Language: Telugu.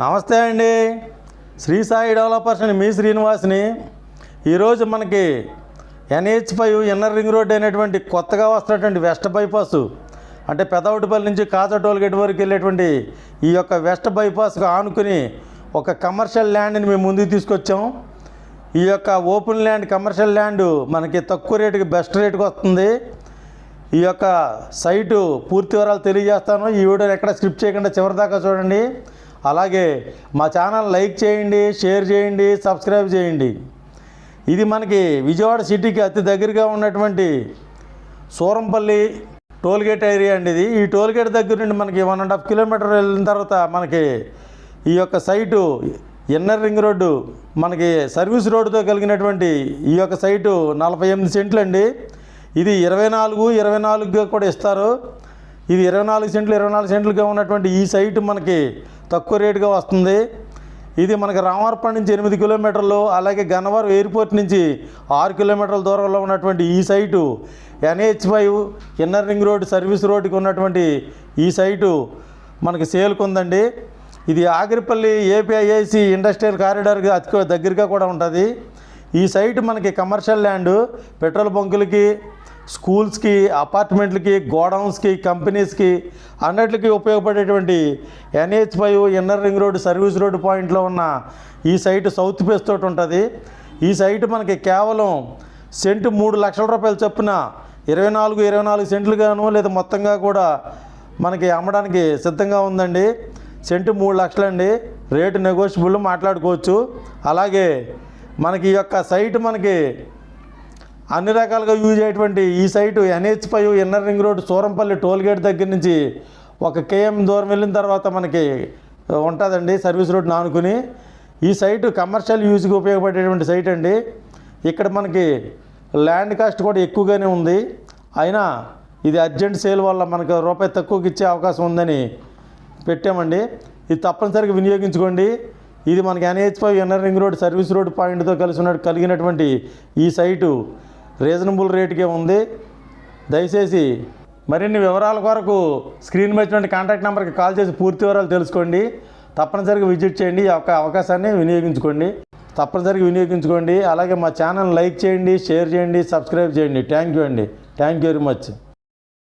నమస్తే అండి. శ్రీ సాయి డెవలపర్స్ అని మీ శ్రీనివాస్ని. ఈరోజు మనకి NH five inner ring road అనేటువంటి కొత్తగా వస్తున్నటువంటి వెస్ట్ బైపాస్ అంటే పెదవుటిపల్లి నుంచి కాజా టోల్గేట్ వరకు వెళ్ళేటువంటి ఈ యొక్క వెస్ట్ బైపాస్కు ఆనుకుని ఒక కమర్షియల్ ల్యాండ్ని మేము ముందుకు తీసుకొచ్చాం. ఈ యొక్క ఓపెన్ ల్యాండ్ కమర్షియల్ ల్యాండ్ మనకి తక్కువ రేటుకి బెస్ట్ రేటుకి వస్తుంది. ఈ యొక్క సైటు పూర్తి వివరాలు తెలియజేస్తాను. ఈ వీడియోని ఎక్కడ స్క్రిప్ట్ చేయకుండా చివరిదాకా చూడండి. అలాగే మా ఛానల్ లైక్ చేయండి షేర్ చేయండి సబ్స్క్రైబ్ చేయండి. ఇది మనకి విజయవాడ సిటీకి అతి దగ్గరగా ఉన్నటువంటి సూరంపల్లి టోల్గేట్ ఏరియా అండి ఇది. ఈ టోల్గేట్ దగ్గర నుండి మనకి వన్ అండ్ హాఫ్ కిలోమీటర్ వెళ్ళిన తర్వాత మనకి ఈ యొక్క సైటు ఇన్నర్ రింగ్ రోడ్డు మనకి సర్వీస్ రోడ్డుతో కలిగినటువంటి ఈ యొక్క సైటు నలభై ఎనిమిది సెంట్లు అండి. ఇది ఇరవై నాలుగు ఇరవై నాలుగుగా కూడా ఇస్తారు. ఇది ఇరవై నాలుగు సెంట్లు ఇరవై నాలుగు సెంట్లుగా ఉన్నటువంటి ఈ సైటు మనకి తక్కువ రేటుగా వస్తుంది. ఇది మనకి రామవరపం నుంచి ఎనిమిది కిలోమీటర్లు అలాగే గన్నవరం ఎయిర్పోర్ట్ నుంచి ఆరు కిలోమీటర్ల దూరంలో ఉన్నటువంటి ఈ site NH five inner ring road service రోడ్డుకి ఉన్నటువంటి ఈ సైటు మనకి సేల్కు ఉందండి ఇది ఆగిరిపల్లి ఏపీఐఐసి ఇండస్ట్రియల్ కారిడార్కి అతి దగ్గరగా కూడా ఉంటుంది. ఈ సైట్ మనకి కమర్షియల్ ల్యాండ్ పెట్రోల్ బంకులకి స్కూల్స్కి అపార్ట్మెంట్లకి గోడౌన్స్కి కంపెనీస్కి అన్నిటికీ ఉపయోగపడేటువంటి NH five inner ring road service road పాయింట్లో ఉన్న ఈ సైట్ సౌత్ ఫేస్ తోటి ఉంటుంది. ఈ సైట్ మనకి కేవలం సెంటు మూడు లక్షల రూపాయలు చొప్పున ఇరవై నాలుగు ఇరవై నాలుగు సెంట్లుగాను లేదా మొత్తంగా కూడా మనకి అమ్మడానికి సిద్ధంగా ఉందండి. సెంటు మూడు లక్షలండి. రేటు నెగోషియబుల్ మాట్లాడుకోవచ్చు. అలాగే మనకి ఈ యొక్క సైట్ మనకి అన్ని రకాలుగా యూజ్ అయ్యేటువంటి ఈ site NH five inner ring road Surampalli tollgate దగ్గర నుంచి ఒక కేఎం దూరం వెళ్ళిన తర్వాత మనకి ఉంటుందండి సర్వీస్ రోడ్ నానుకుని. ఈ సైటు కమర్షియల్ యూజ్కి ఉపయోగపడేటువంటి సైట్ అండి. ఇక్కడ మనకి ల్యాండ్ కాస్ట్ కూడా ఎక్కువగానే ఉంది. అయినా ఇది అర్జెంట్ సేల్ వల్ల మనకు రూపాయి తక్కువకి ఇచ్చే అవకాశం ఉందని పెట్టామండి. ఇది తప్పనిసరిగా వినియోగించుకోండి. ఇది మనకి NH five inner ring road service road పాయింట్తో కలిసి ఉన్న కలిగినటువంటి ఈ సైటు రీజనబుల్ రేటుకే ఉంది. దయచేసి మరిన్ని వివరాల కొరకు స్క్రీన్ వచ్చినటువంటి కాంటాక్ట్ నెంబర్కి కాల్ చేసి పూర్తి వివరాలు తెలుసుకోండి. తప్పనిసరిగా విజిట్ చేయండి. ఈ యొక్క అవకాశాన్ని వినియోగించుకోండి. తప్పనిసరిగా వినియోగించుకోండి. అలాగే మా ఛానల్ లైక్ చేయండి షేర్ చేయండి సబ్స్క్రైబ్ చేయండి. థ్యాంక్ యూ అండి. Thank you very much.